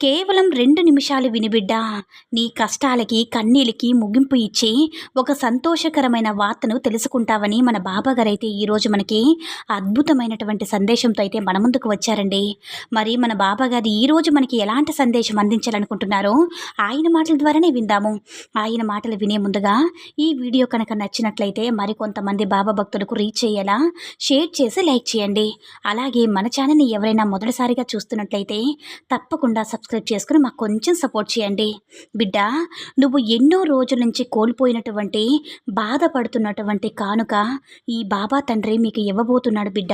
కేవలం రెండు నిమిషాలు వినిబిడ్డా నీ కష్టాలకి కన్నీళ్ళకి ముగింపు ఇచ్చి ఒక సంతోషకరమైన వార్తను తెలుసుకుంటావని మన బాబాగారు అయితే ఈరోజు మనకి అద్భుతమైనటువంటి సందేశంతో అయితే మన ముందుకు వచ్చారండి. మరి మన బాబాగారు ఈరోజు మనకి ఎలాంటి సందేశం అందించాలనుకుంటున్నారో ఆయన మాటల ద్వారానే విందాము. ఆయన మాటలు వినే ముందుగా ఈ వీడియో కనుక నచ్చినట్లయితే మరికొంతమంది బాబా భక్తులకు రీచ్ అయ్యేలా షేర్ చేసి లైక్ చేయండి. అలాగే మన ఛానల్ని ఎవరైనా మొదటిసారిగా చూస్తున్నట్లయితే తప్పకుండా సబ్స్క్రైబ్ చేసుకుని మాకు కొంచెం సపోర్ట్ చేయండి. బిడ్డ నువ్వు ఎన్నో రోజుల నుంచి కోల్పోయినటువంటి బాధపడుతున్నటువంటి కానుక ఈ బాబా తండ్రి మీకు ఇవ్వబోతున్నాడు బిడ్డ.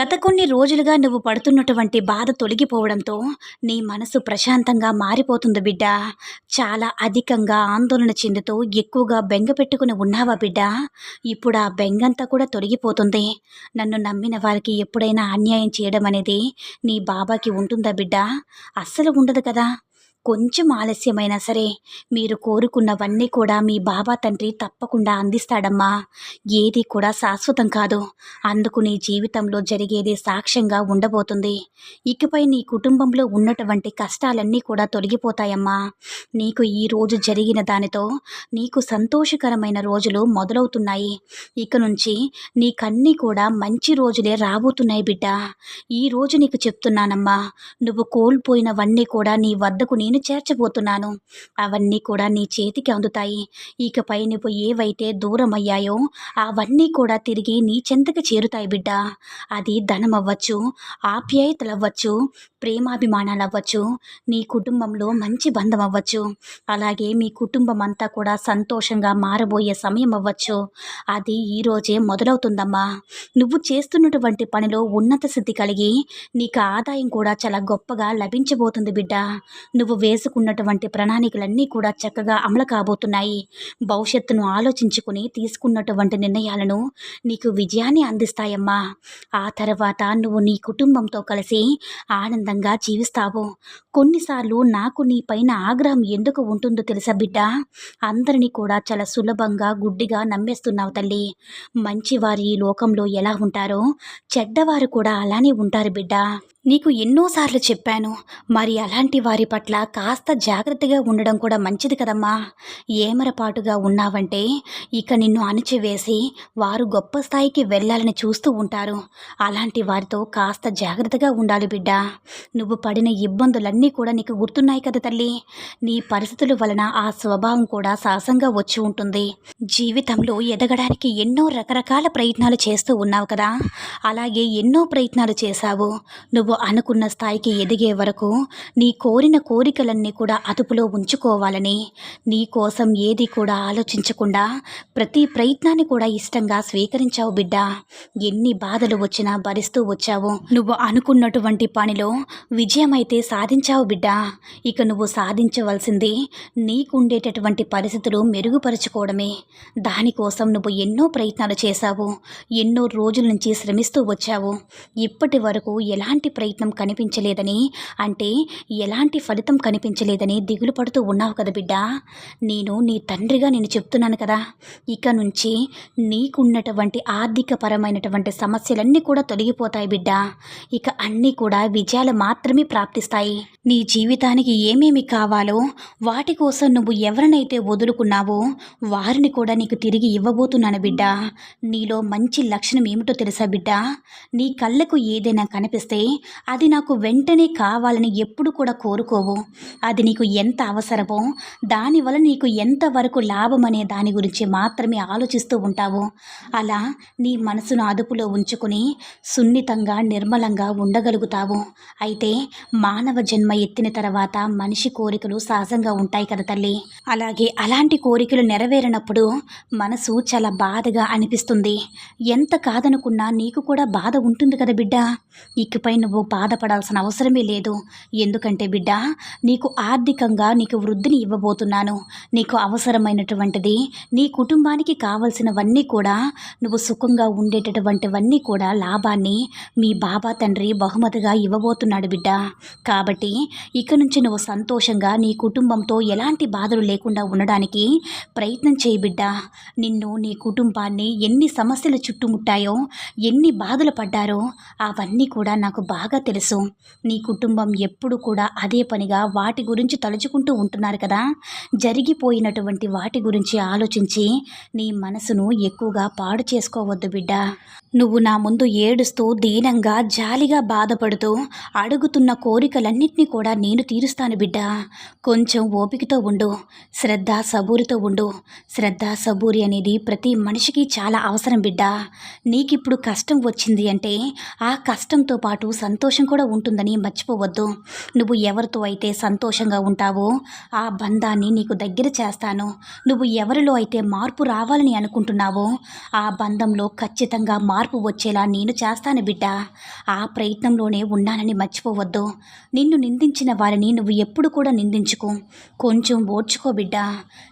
గత కొన్ని రోజులుగా నువ్వు పడుతున్నటువంటి బాధ తొలగిపోవడంతో నీ మనసు ప్రశాంతంగా మారిపోతుంది బిడ్డ. చాలా అధికంగా ఆందోళన చెందుతూ ఎక్కువగా బెంగ పెట్టుకుని ఉన్నావా బిడ్డ? ఇప్పుడు ఆ బెంగంతా కూడా తొలగిపోతుంది. నన్ను నమ్మిన వారికి ఎప్పుడైనా అన్యాయం చేయడం అనేది నీ బాబాకి ఉంటుందా బిడ్డ? అస్సలు ఉండదు కదా? కొంచెం ఆలస్యమైనా సరే మీరు కోరుకున్నవన్నీ కూడా మీ బాబా తండ్రి తప్పకుండా అందిస్తాడమ్మా. ఏది కూడా శాశ్వతం కాదు. అందుకు నీ జీవితంలో జరిగేది సాక్ష్యంగా ఉండబోతుంది. ఇకపై నీ కుటుంబంలో ఉన్నటువంటి కష్టాలన్నీ కూడా తొలగిపోతాయమ్మా. నీకు ఈ రోజు జరిగిన దానితో నీకు సంతోషకరమైన రోజులు మొదలవుతున్నాయి. ఇక నుంచి నీకన్నీ కూడా మంచి రోజులే రాబోతున్నాయి బిడ్డ. ఈ రోజు నీకు చెప్తున్నానమ్మా నువ్వు కోల్పోయినవన్నీ కూడా నీ వద్దకు నేను చేర్చబోతున్నాను. అవన్నీ కూడా నీ చేతికి అందుతాయి. ఇకపై నువ్వు ఏవైతే దూరం అయ్యాయో అవన్నీ కూడా తిరిగి నీ చెంతకు చేరుతాయి బిడ్డ. అది ధనం అవ్వచ్చు ఆప్యాయతలు అవ్వచ్చు ప్రేమాభిమానాలు అవ్వచ్చు నీ కుటుంబంలో మంచి బంధం అవ్వచ్చు అలాగే మీ కుటుంబం అంతా కూడా సంతోషంగా మారబోయే సమయం అవ్వచ్చు అది ఈరోజే మొదలవుతుందమ్మా. నువ్వు చేస్తున్నటువంటి పనిలో ఉన్నత స్థితి కలిగి నీకు ఆదాయం కూడా చాలా గొప్పగా లభించబోతుంది బిడ్డ. నువ్వు వేసుకున్నటువంటి ప్రణాళికలన్నీ కూడా చక్కగా అమలు కాబోతున్నాయి. భవిష్యత్తును ఆలోచించుకుని తీసుకున్నటువంటి నిర్ణయాలను నీకు విజయాన్ని అందిస్తాయమ్మా. ఆ తర్వాత నువ్వు నీ కుటుంబంతో కలిసి ఆనందంగా జీవిస్తావు. కొన్నిసార్లు నాకు నీ పైన ఆగ్రహం ఎందుకు ఉంటుందో తెలుసా బిడ్డ? అందరినీ కూడా చాలా సులభంగా గుడ్డిగా నమ్మేస్తున్నావు తల్లి. మంచివారు ఈ లోకంలో ఎలా ఉంటారో చెడ్డవారు కూడా అలానే ఉంటారు బిడ్డ. నీకు ఎన్నోసార్లు చెప్పాను మరి అలాంటి వారి పట్ల కాస్త జాగ్రత్తగా ఉండడం కూడా మంచిది కదమ్మా. ఏమరపాటుగా ఉన్నావంటే ఇక నిన్ను అణిచివేసి వారు గొప్ప స్థాయికి వెళ్ళాలని చూస్తూ ఉంటారు. అలాంటి వారితో కాస్త జాగ్రత్తగా ఉండాలి బిడ్డ. నువ్వు పడిన ఇబ్బందులన్నీ కూడా నీకు గుర్తున్నాయి కదా తల్లి. నీ పరిస్థితుల వలన ఆ స్వభావం కూడా సాహసంగా వచ్చి ఉంటుంది. జీవితంలో ఎదగడానికి ఎన్నో రకరకాల ప్రయత్నాలు చేస్తూ ఉన్నావు కదా. అలాగే ఎన్నో ప్రయత్నాలు చేశావు. నువ్వు అనుకున్న స్థాయికి ఎదిగే వరకు నీ కోరిన కోరికలన్నీ కూడా అదుపులో ఉంచుకోవాలని నీ కోసం ఏది కూడా ఆలోచించకుండా ప్రతి ప్రయత్నాన్ని కూడా ఇష్టంగా స్వీకరించావు బిడ్డ. ఎన్ని బాధలు వచ్చినా భరిస్తూ వచ్చావు. నువ్వు అనుకున్నటువంటి పనిలో విజయమైతే సాధించావు బిడ్డ. ఇక నువ్వు సాధించవలసింది నీకుండేటటువంటి పరిస్థితులు మెరుగుపరుచుకోవడమే. దానికోసం నువ్వు ఎన్నో ప్రయత్నాలు చేశావు. ఎన్నో రోజుల నుంచి శ్రమిస్తూ వచ్చావు. ఇప్పటి వరకు ఎలాంటి ప్రయత్నం ప్రయత్నం కనిపించలేదని అంటే ఎలాంటి ఫలితం కనిపించలేదని దిగులు పడుతూ ఉన్నావు కదా బిడ్డ. నేను నీ తండ్రిగా నేను చెప్తున్నాను కదా. ఇక నుంచి నీకున్నటువంటి ఆర్థిక పరమైనటువంటి సమస్యలన్నీ కూడా తొలగిపోతాయి బిడ్డ. ఇక అన్నీ కూడా విజయాలు మాత్రమే ప్రాప్తిస్తాయి. నీ జీవితానికి ఏమేమి కావాలో వాటి కోసం నువ్వు ఎవరినైతే వదులుకున్నావో వారిని కూడా నీకు తిరిగి ఇవ్వబోతున్నాను బిడ్డ. నీలో మంచి లక్షణం ఏమిటో తెలుసా బిడ్డ? నీ కళ్ళకు ఏదైనా కనిపిస్తే అది నాకు వెంటనే కావాలని ఎప్పుడు కూడా కోరుకోవు. అది నీకు ఎంత అవసరమో దానివల్ల నీకు ఎంతవరకు లాభం అనే దాని గురించి మాత్రమే ఆలోచిస్తూ ఉంటావు. అలా నీ మనసును అదుపులో ఉంచుకుని సున్నితంగా నిర్మలంగా ఉండగలుగుతావు. అయితే మానవ జన్మ ఎత్తిన తర్వాత మనిషి కోరికలు సహజంగా ఉంటాయి కదా తల్లి. అలాగే అలాంటి కోరికలు నెరవేరినప్పుడు మనసు చాలా బాధగా అనిపిస్తుంది. ఎంత కాదనుకున్నా నీకు కూడా బాధ ఉంటుంది కదా బిడ్డ. ఇకపై నువ్వు నువ్వు బాధపడాల్సిన అవసరమే లేదు. ఎందుకంటే బిడ్డ నీకు ఆర్థికంగా నీకు వృద్ధిని ఇవ్వబోతున్నాను. నీకు అవసరమైనటువంటిది నీ కుటుంబానికి కావలసినవన్నీ కూడా నువ్వు సుఖంగా ఉండేటటువంటివన్నీ కూడా లాభాన్ని మీ బాబా తండ్రి బహుమతిగా ఇవ్వబోతున్నాడు బిడ్డ. కాబట్టి ఇక నుంచి నువ్వు సంతోషంగా నీ కుటుంబంతో ఎలాంటి బాధలు లేకుండా ఉండడానికి ప్రయత్నం చేయి బిడ్డ. నిన్ను నీ కుటుంబాన్ని ఎన్ని సమస్యలు చుట్టుముట్టాయో ఎన్ని బాధలు పడ్డారో అవన్నీ కూడా నాకు బాగా తెలుసు. నీ కుటుంబం ఎప్పుడు కూడా అదే పనిగా వాటి గురించి తలుచుకుంటూ ఉంటున్నారు కదా. జరిగిపోయినటువంటి వాటి గురించి ఆలోచించి నీ మనసును ఎక్కువగా పాడు చేసుకోవద్దు బిడ్డ. నువ్వు నా ముందు ఏడుస్తూ దీనంగా జాలిగా బాధపడుతూ అడుగుతున్న కోరికలన్నింటినీ కూడా నేను తీరుస్తాను బిడ్డ. కొంచెం ఓపికతో ఉండు శ్రద్ధ సబూరితో ఉండు. శ్రద్ధ సబూరి అనేది ప్రతి మనిషికి చాలా అవసరం బిడ్డ. నీకిప్పుడు కష్టం వచ్చింది అంటే ఆ కష్టంతో పాటు సంతోషం కూడా ఉంటుందని మర్చిపోవద్దు. నువ్వు ఎవరితో అయితే సంతోషంగా ఉంటావో ఆ బంధాన్ని నీకు దగ్గర చేస్తాను. నువ్వు ఎవరిలో అయితే మార్పు రావాలని అనుకుంటున్నావో ఆ బంధంలో ఖచ్చితంగా మార్పు వచ్చేలా నేను చేస్తాను బిడ్డ. ఆ ప్రయత్నంలోనే ఉన్నానని మర్చిపోవద్దు. నిన్ను నిందించిన వారిని నువ్వు ఎప్పుడు కూడా నిందించుకో. కొంచెం ఓర్చుకో బిడ్డ.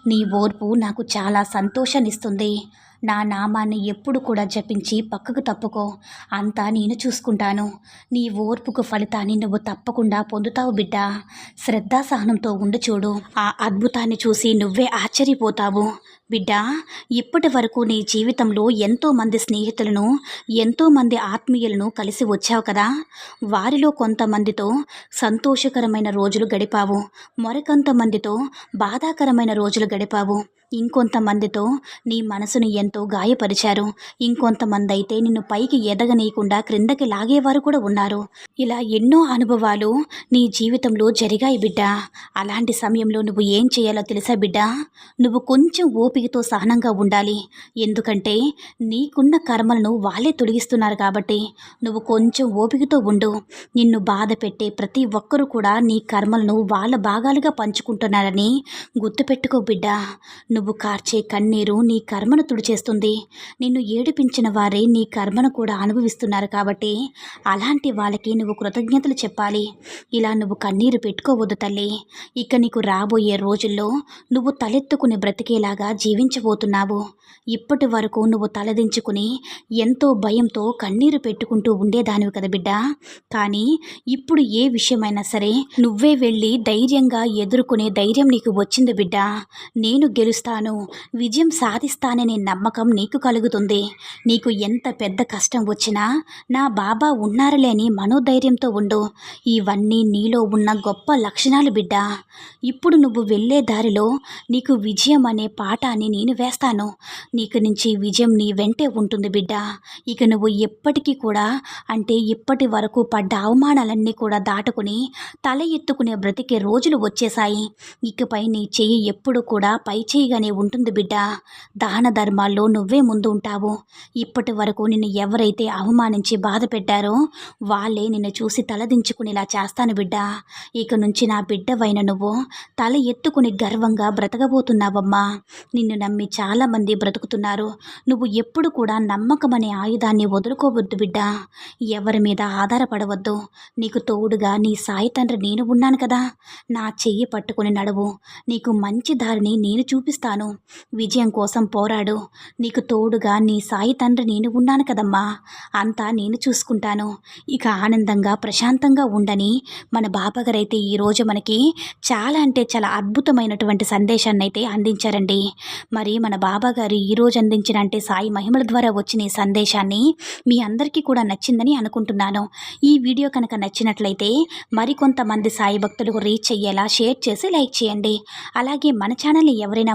నీ ఓర్పు నాకు చాలా సంతోషాన్నిస్తుంది. నా నామాన్ని ఎప్పుడు కూడా జపించి పక్కకు తప్పుకో. అంతా నేను చూసుకుంటాను. నీ ఓర్పుకు ఫలితాన్ని నువ్వు తప్పకుండా పొందుతావు బిడ్డ. శ్రద్ధాసహనంతో ఉండి చూడు. ఆ అద్భుతాన్ని చూసి నువ్వే ఆశ్చర్యపోతావు. బిడ్డ ఇప్పటి వరకు నీ జీవితంలో ఎంతోమంది స్నేహితులను ఎంతోమంది ఆత్మీయులను కలిసి వచ్చావు కదా. వారిలో కొంతమందితో సంతోషకరమైన రోజులు గడిపావు. మరికొంతమందితో బాధాకరమైన రోజులు గడిపావు. ఇంకొంతమందితో నీ మనసును ఎంతో గాయపరిచారు. ఇంకొంతమంది అయితే నిన్ను పైకి ఎదగనీయకుండా క్రిందకి లాగేవారు కూడా ఉన్నారు. ఇలా ఎన్నో అనుభవాలు నీ జీవితంలో జరిగాయి బిడ్డ. అలాంటి సమయంలో నువ్వు ఏం చేయాలో తెలుసా బిడ్డ? నువ్వు కొంచెం ఓపికతో సహనంగా ఉండాలి. ఎందుకంటే నీకున్న కర్మలను వాళ్ళే తొలగిస్తున్నారు కాబట్టి నువ్వు కొంచెం ఓపికతో ఉండు. నిన్ను బాధ పెట్టే ప్రతి ఒక్కరూ కూడా నీ కర్మలను వాళ్ళ భాగాలుగా పంచుకుంటున్నారని గుర్తుపెట్టుకో బిడ్డ. నువ్వు నువ్వు కార్చే కన్నీరు నీ కర్మను తుడిచేస్తుంది. నిన్ను ఏడిపించిన వారే నీ కర్మను కూడా అనుభవిస్తున్నారు కాబట్టి అలాంటి వాళ్ళకి నువ్వు కృతజ్ఞతలు చెప్పాలి. ఇలా నువ్వు కన్నీరు పెట్టుకోవద్దు తల్లి. ఇక నీకు రాబోయే రోజుల్లో నువ్వు తలెత్తుకుని బ్రతికేలాగా జీవించబోతున్నావు. ఇప్పటి వరకు నువ్వు తలదించుకుని ఎంతో భయంతో కన్నీరు పెట్టుకుంటూ ఉండేదానివి కదా బిడ్డ. కానీ ఇప్పుడు ఏ విషయమైనా సరే నువ్వే వెళ్ళి ధైర్యంగా ఎదుర్కొనే ధైర్యం నీకు వచ్చింది బిడ్డ. నేను గెలుస్తా గెలుస్తాను విజయం సాధిస్తాననే నమ్మకం నీకు కలుగుతుంది. నీకు ఎంత పెద్ద కష్టం వచ్చినా నా బాబా ఉన్నారులేని మనోధైర్యంతో ఉండు. ఇవన్నీ నీలో ఉన్న గొప్ప లక్షణాలు బిడ్డ. ఇప్పుడు నువ్వు వెళ్ళే దారిలో నీకు విజయం అనే పాఠాన్ని నేను వేస్తాను. నీకు నుంచి విజయం నీ వెంటే ఉంటుంది బిడ్డ. ఇక నువ్వు ఎప్పటికీ కూడా అంటే ఇప్పటి వరకు పడ్డ అవమానాలన్నీ కూడా దాటుకుని తల ఎత్తుకునే బ్రతికే రోజులు వచ్చేసాయి ఇకపై నీ చెయ్యి ఎప్పుడు కూడా పై చేయిగానే ఉంటుంది బిడ్డ. దాన ధర్మాల్లో నువ్వే ముందు ఉంటావు ఇప్పటి వరకు నిన్ను ఎవరైతే అవమానించి బాధ పెట్టారో వాళ్ళే నిన్ను చూసి తలదించుకునేలా చేస్తాను బిడ్డ. ఇక నుంచి నా బిడ్డవైన నువ్వు తల ఎత్తుకుని గర్వంగా బ్రతకబోతున్నావమ్మా. నిన్ను నమ్మి చాలామంది బ్రతుకుతున్నారు. నువ్వు ఎప్పుడు కూడా నమ్మకం అనే ఆయుధాన్ని వదులుకోవద్దు బిడ్డ. ఎవరి మీద ఆధారపడవద్దు. నీకు తోడుగా నీ సాయి తండ్రి నేను ఉన్నాను కదా. నా చెయ్యి పట్టుకుని నడువు. నీకు మంచి దారిని నేను చూపిస్తాను. గెలుస్తాను విజయం కోసం పోరాడు. నీకు తోడుగా నీ సాయి తండ్రి నేను ఉన్నాను కదమ్మా. అంతా నేను చూసుకుంటాను. ఇక ఆనందంగా ప్రశాంతంగా ఉండని మన బాబాగారైతే అయితే ఈరోజు మనకి చాలా అంటే చాలా అద్భుతమైనటువంటి సందేశాన్ని అయితే అందించారండి. మరి మన బాబాగారు ఈరోజు అందించిన అంటే సాయి మహిమల ద్వారా వచ్చిన ఈ సందేశాన్ని మీ అందరికీ కూడా నచ్చిందని అనుకుంటున్నాను. ఈ వీడియో కనుక నచ్చినట్లయితే మరికొంతమంది సాయి భక్తులకు రీచ్ అయ్యేలా షేర్ చేసి లైక్ చేయండి. అలాగే మన ఛానల్ని ఎవరైనా